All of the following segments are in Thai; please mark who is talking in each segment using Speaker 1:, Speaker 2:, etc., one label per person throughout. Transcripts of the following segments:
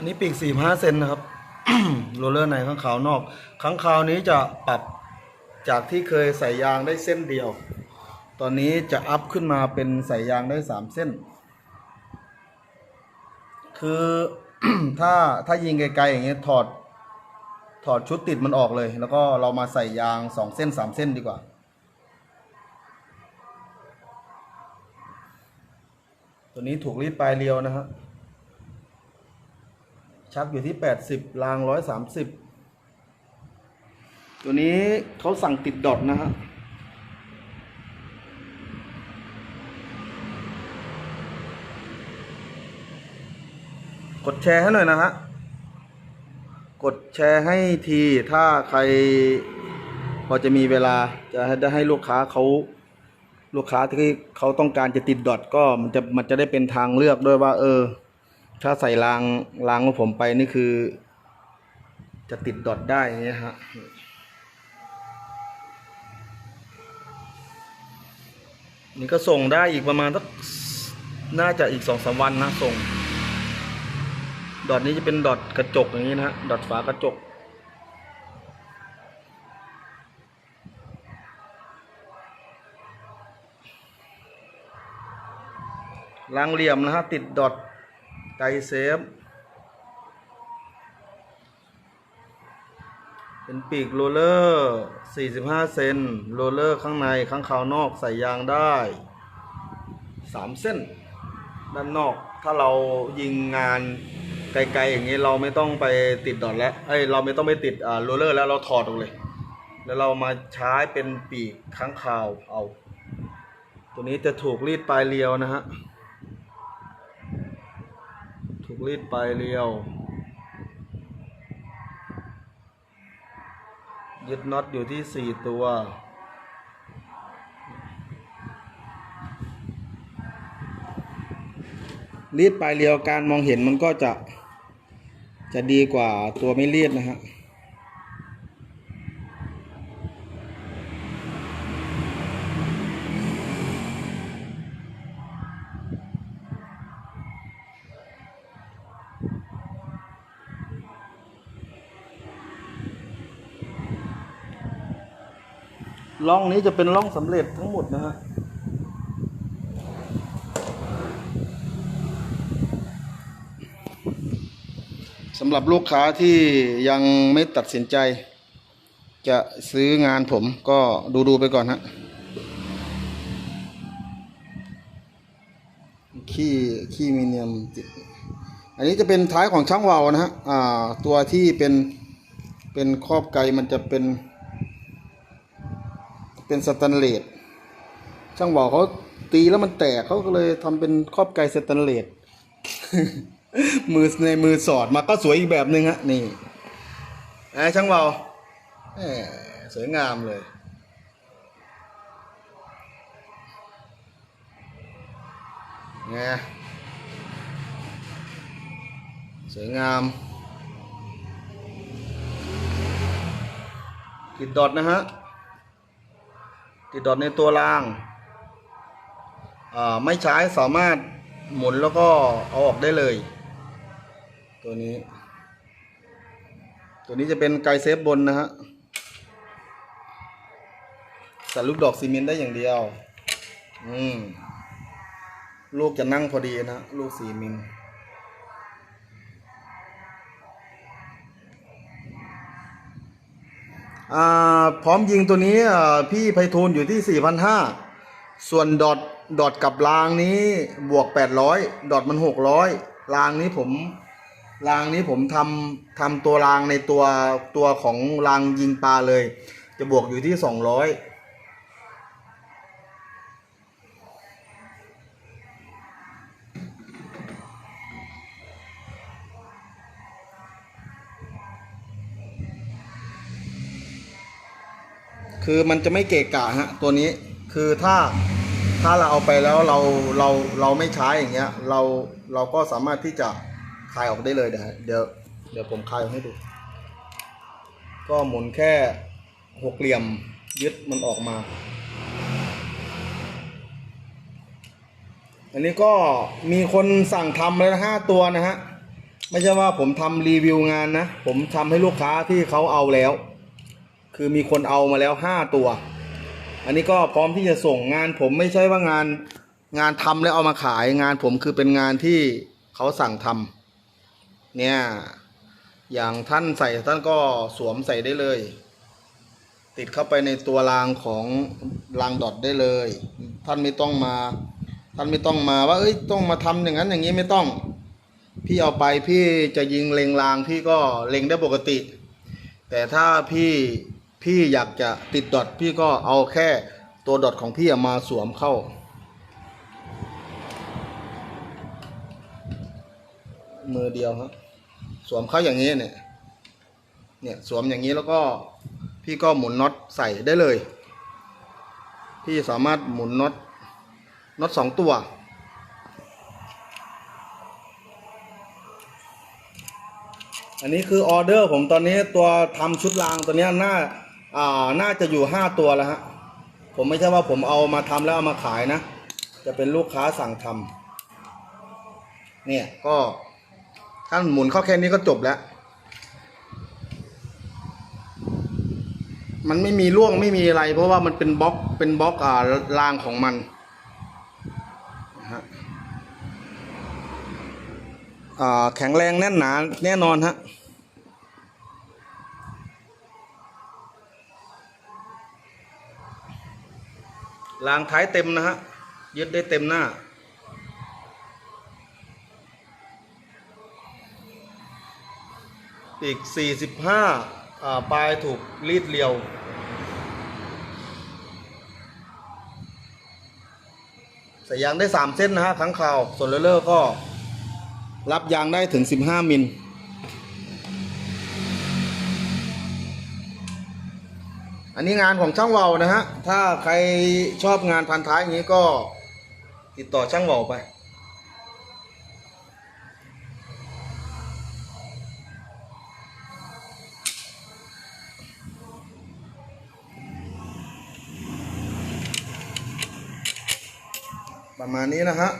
Speaker 1: อันนี้ปีกสี่ห้าเซนนะครับ โรลเลอร์ในข้างขาวนอกข้างขาวนี้จะปรับจากที่เคยใส่ยางได้เส้นเดียว ตอนนี้จะอัพขึ้นมาเป็นใส่ยางได้สามเส้น คือถ้าถ้ายิงไกลๆอย่างเงี้ยถอดถอดชุดติดมันออกเลย แล้วก็เรามาใส่ยางสองเส้นสามเส้นดีกว่าตัวนี้ถูกรีดปลายเรียวนะฮะ ชักอยู่ที่ 80 ราง 130 ตัวนี้เขาสั่งติดดอทนะฮะกดแชร์ให้หน่อยนะฮะ กดแชร์ให้ทีถ้าใคร พอจะมีเวลาจะได้ให้ลูกค้าเขาลูกค้าที่เขาต้องการจะติดดอทก็มันจะมันจะได้เป็นทางเลือกด้วยว่า เออ ถ้าใส่รางรางของผมไปนี่คือ จะติดดอทได้อย่างเงี้ยฮะนี่ก็ส่งได้อีกประมาณสักน่าจะอีกสองสามวันนะส่ง ดอทนี้จะเป็นดอทกระจกอย่างนี้นะฮะดอทฝากระจกรางเหลี่ยมนะฮะติดดอท ไกเซฟ เป็นปีกโรลเลอร์ 45 เซนโรลเลอร์ข้างในข้างขาวนอกใส่ยางได้ 3 เส้น ด้านนอกถ้าเรายิงงานไกลๆอย่างนี้เราไม่ต้องไปติดดอทแล้วเอ้ยเราไม่ต้องไปติดอ่าโรลเลอร์แล้วเราถอดออกเลย แล้วเรามาใช้เป็นปีกข้างคาวเอา ตัวนี้จะถูกรีดปลายเรียวนะฮะ รีดปลายเรียว ยึดน็อตอยู่ที่สี่ตัว รีดปลายเรียวการมองเห็นมันก็จะจะดีกว่าตัวไม่รีดนะฮะ ร่องนี้จะเป็นร่องสำเร็จทั้งหมดนะฮะสำหรับลูกค้าที่ยังไม่ตัดสินใจ จะซื้องานผมก็ดูดูๆไปก่อนฮะขี้ขี้มีเนียม อันนี้จะเป็นท้ายของช่างวาวนะฮะ อ่า ตัวที่เป็นเป็นครอบไกมันจะเป็น เป็นสแตนเลสช่างบอกเขาตีแล้วมันแตกเขาก็เลยทำเป็นครอบไกสแตนเลสมือในมือสอดมาก็สวยอีกแบบหนึ่งฮะนี่ไอ้ช่างเบาแหมสวยงามเลย ไง สวยงาม ติดดอทนะฮะ ติดดอทในตัวรางอ่าไม่ใช้สามารถหมุนแล้วก็เอาออกได้เลย ตัวนี้ ตัวนี้จะเป็นไกด์เซฟบนนะฮะใส่ลูกดอกซีเมนต์ได้อย่างเดียว อืม ลูกจะนั่งพอดีนะ ลูกสี่มิลอ่ พร้อมยิงตัวนี้พี่ไพฑูรย์อยู่ที่ 4,500 ส่วนดอทดอทกับรางนี้บวก 800 ดอทมัน 600 รางนี้ผมรางนี้ผมทำทำตัวรางในตัวตัวของรางยิงปลาเลย จะบวกอยู่ที่ 200 คือมันจะไม่เกะกะฮะตัวนี้คือถ้าถ้าเราเอาไปแล้วเราเราเราไม่ใช้อย่างเงี้ย เราเราก็สามารถที่จะคลายออกได้เลยเดี๋ยวเดี๋ยวเดี๋ยวผมคลายออกให้ดู ก็หมุนแค่หกเหลี่ยมยึดมันออกมา อันนี้ก็มีคนสั่งทำเลยห้าตัวนะฮะ ไม่ใช่ว่าผมทำรีวิวงานนะ ผมทำให้ลูกค้าที่เขาเอาแล้ว คือมีคนเอามาแล้วห้าตัว อันนี้ก็พร้อมที่จะส่งงานผมไม่ใช่ว่างานงานทำแล้วเอามาขายงานผมคือเป็นงานที่เขาสั่งทำเนี่ย อย่างท่านใส่ท่านก็สวมใส่ได้เลย ติดเข้าไปในตัวรางของรางดอทได้เลย ท่านไม่ต้องมา ท่านไม่ต้องมาว่า เอ้ยต้องมาทำอย่างนั้นอย่างนี้ไม่ต้อง พี่เอาไปพี่จะยิงเล็งรางพี่ก็เล็งได้ปกติ แต่ถ้าพี่ พี่อยากจะติดดอทพี่ก็เอาแค่ตัวดอทของพี่มาสวมเข้า มือเดียวครับสวมเข้าอย่างนี้เนี่ยเนี่ยสวมอย่างนี้แล้วก็พี่ก็หมุนน็อตใส่ได้เลย พี่สามารถหมุนน็อตน็อตสองตัว อันนี้คือออเดอร์ผมตอนนี้ตัวทำชุดรางตัวนี้ยน่า อ่าน่าจะอยู่ห้าตัวแล้วฮะผมไม่ใช่ว่าผมเอามาทำแล้วเอามาขายนะ จะเป็นลูกค้าสั่งทำเนี่ยก็ถ้านหมุนเข้าแค่นี้ก็จบแล้ว มันไม่มีร่วงไม่มีอะไร เพราะว่ามันเป็นบล็อกเป็นบล็อกอ่ารางของมันฮะอ่าแข็งแรงแน่นหนาแน่นอนฮะ รางท้ายเต็มนะฮะยึดได้เต็มหน้า อีก 45อ่าปลายถูกรีดเรียวใส่ยางได้ 3 เส้นนะฮะครั้งข่าวส่วนเลอร์ก็ รับยางได้ถึง 15 มิล อันนี้งานของช่างเวาวนะฮะ ถ้าใครชอบงานพันท้ายอย่างนี้ก็ติดต่อช่างเวาวไป ประมาณนี้นะฮะ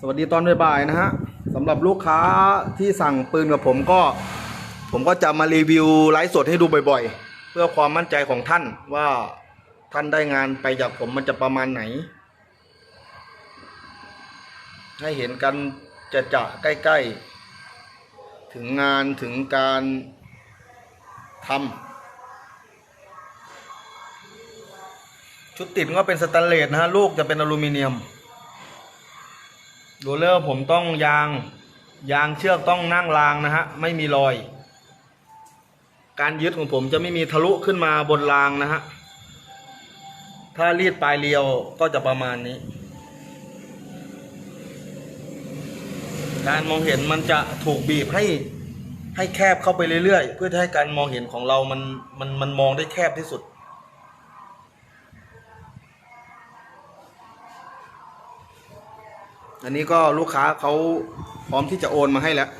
Speaker 1: สวัสดีตอนบ่ายๆนะฮะสำหรับลูกค้าที่สั่งปืนกับผมก็ ผมก็จะมารีวิวไลฟ์สดให้ดูบ่อยๆ เพื่อความมั่นใจของท่านว่าท่านได้งานไปจากผมมันจะประมาณไหน ให้เห็นกันจะจะๆใกล้ๆ ถึงงานถึงการทำชุดติดก็เป็นสแตนเลสนะฮะ ลูกจะเป็นอลูมิเนียมโรลเลอร์ผมต้องยาง ยางเชือกต้องนั่งรางนะฮะ ไม่มีรอย การยึดของผมจะไม่มีทะลุขึ้นมาบนรางนะฮะ ถ้ารีดปลายเรียวก็จะประมาณนี้ การมองเห็นมันจะถูกบีบให้ให้แคบเข้าไปเรื่อยๆ เพื่อให้การมองเห็นของเรามันมันมันมองได้แคบที่สุด อันนี้ก็ลูกค้าเขาพร้อมที่จะโอนมาให้แล้ว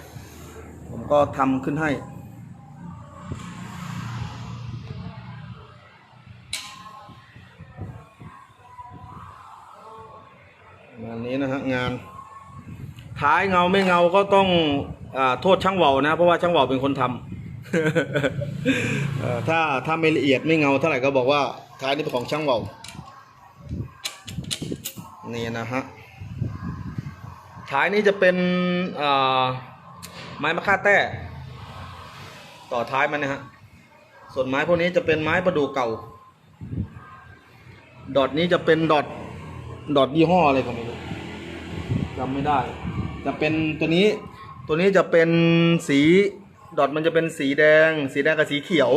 Speaker 1: ผมก็ทำขึ้นให้ งานนี้นะฮะงาน ท้ายเงาไม่เงาก็ต้องอโทษช่างเวานะ เพราะว่าช่างเวาเป็นคนทำเอ่อถ้าถ้าไม่ละเอียดไม่เงาเท่าไหร่ก็บอกว่าท้ายนี้เป็นของช่างเวานี่นะฮะท้ายนี้จะเป็นไม้มะค่าแต้ ต่อท้ายมันนะฮะส่วนไม้พวกนี้จะเป็นไม้ประดู่เก่า ดอทนี้จะเป็นดอท ดอทยี่ห้ออะไรก็ไม่รู้จำไม่ได้ จะเป็นตัวนี้ตัวนี้จะเป็นสีดอทมันจะเป็นสีแดง สีแดงกับสีเขียว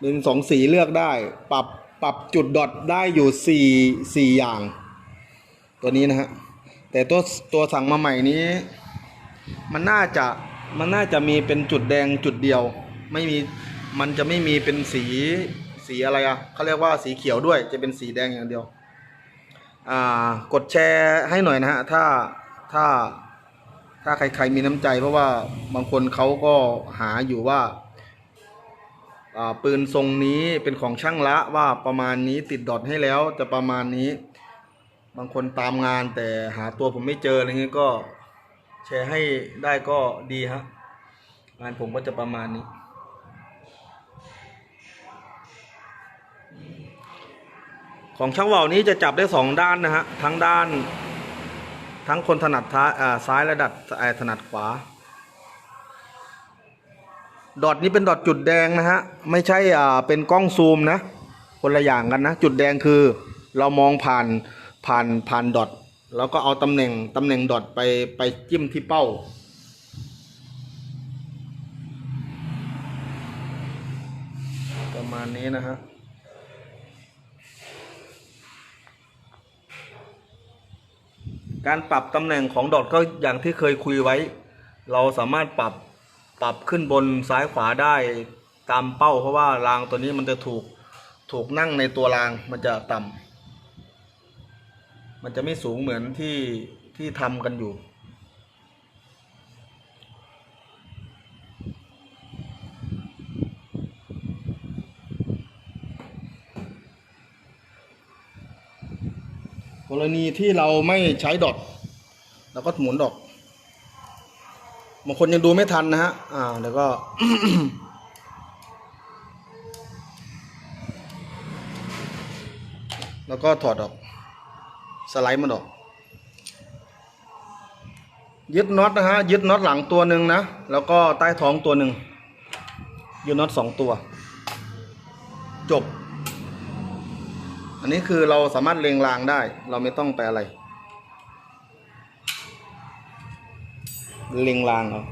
Speaker 1: เป็นสองสีเลือกได้ ปรับปรับจุดดอทได้อยู่สี่สี่อย่าง ตัวนี้นะฮะ แต่ตัวตัวสั่งมาใหม่นี้ มันน่าจะมันน่าจะมีเป็นจุดแดงจุดเดียว ไม่มีมันจะไม่มีเป็นสี สีอะไรอะเขาเรียกว่าสีเขียวด้วย จะเป็นสีแดงอย่างเดียว อ่า กดแชร์ให้หน่อยนะฮะ ถ้า ถ้า ถ้าใคร ๆ มีน้ำใจ เพราะว่าบางคนเขาก็หาอยู่ว่า อ่า ปืนทรงนี้เป็นของช่างละว่าประมาณนี้ติดดอทให้แล้วจะประมาณนี้ บางคนตามงานแต่หาตัวผมไม่เจออะไรเงี้ยก็แชร์ให้ได้ก็ดีฮะ งานผมก็จะประมาณนี้ ของช่างว่าวนี้จะจับได้สองด้านนะฮะทั้งด้าน ทั้งคนถนัดท้ายอ่าซ้ายและดัดเอ่อถนัดขวา ดอทนี้เป็นดอทจุดแดงนะฮะไม่ใช่อ่าเป็นกล้องซูมนะคนละอย่างกันนะ จุดแดงคือเรามองผ่านผ่านผ่านดอทแล้วก็เอาตำแหน่งตำแหน่งดอทไปไปจิ้มที่เป้าประมาณนี้นะฮะ การปรับตำแหน่งของดอทก็อย่างที่เคยคุยไว้ เราสามารถปรับปรับขึ้นบนซ้ายขวาได้ตามเป้า เพราะว่ารางตัวนี้มันจะถูกถูกนั่งในตัวรางมันจะต่ำมันจะไม่สูงเหมือนที่ที่ทำกันอยู่ รณีที่เราไม่ใช้ดอทเราก็หมุนดอกบางคนยังดูไม่ทันนะฮะ อ่าเดี๋ยวก็แล้วก็ถอดออก สไลด์มันออก ยึดน็อตนะฮะ ยึดน็อตหลังตัวหนึ่งนะ แล้วก็ใต้ท้องตัวหนึ่ง ยึดน็อตสองตัว จบ อันนี้คือเราสามารถเล็งรางได้ เราไม่ต้องไปอะไร เล็งรางเอา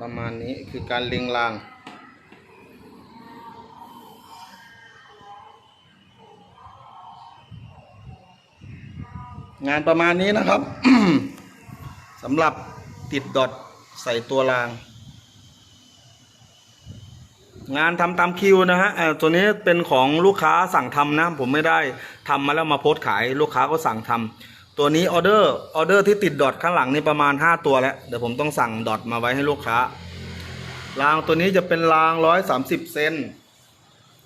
Speaker 1: ประมาณนี้คือการเล็งราง งานประมาณนี้นะครับสำหรับติดดอทใส่ตัวราง งานทำตามคิวนะฮะตัวนี้เป็นของลูกค้าสั่งทำนะ ผมไม่ได้ทำมาแล้วมาโพสขาย ลูกค้าก็สั่งทำตัวนี้ออเดอร์ออเดอร์ที่ติดดอทข้างหลังนี่ประมาณ 5 ตัวแล้วเดี๋ยวผมต้องสั่งดอทมาไว้ให้ลูกค้ารางตัวนี้จะเป็นราง 130 เซน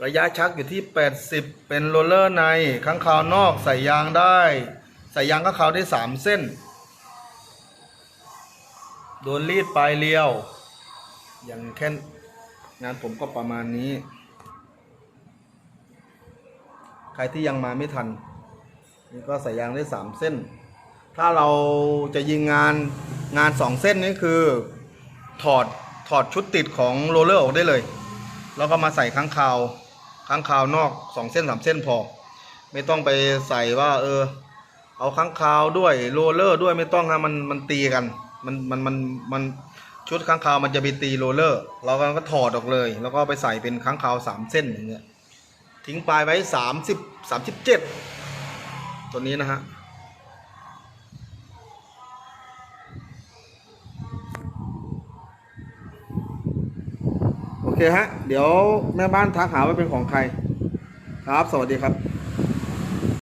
Speaker 1: ระยะชักอยู่ที่ 80 เป็นโรลเลอร์ในข้างคาวนอกใส่ยางได้ ใส่ยางข้างคาวได้3เส้น โดนรีดปลายเรียว อย่างแค่งานผมก็ประมาณนี้ ใครที่ยังมาไม่ทัน นี่ก็ใส่ยางได้สามเส้น ถ้าเราจะยิงงานงานสองเส้นนี้คือถอดถอดชุดติดของโรลเลอร์ออกได้เลย แล้วก็มาใส่ค้างคาวค้างคาวนอกสองเส้นสามเส้นพอ ไม่ต้องไปใส่ว่าเออ เอาค้างคาวด้วยโรเลอร์ด้วยไม่ต้องนะมันมันตีกัน มันมันมันมันชุดค้างคาวมันจะไปตีโรเลอร์ เราก็ถอดออกเลย แล้วก็ไปใส่เป็นค้างคาวสามเส้นอย่างเงี้ยทิ้งปลายไว้สามสิบสามสิบเจ็ดตัวนี้นะฮะโอเคฮะ เดี๋ยวแม่บ้านทักหาว่าเป็นของใคร ครับ สวัสดีครับ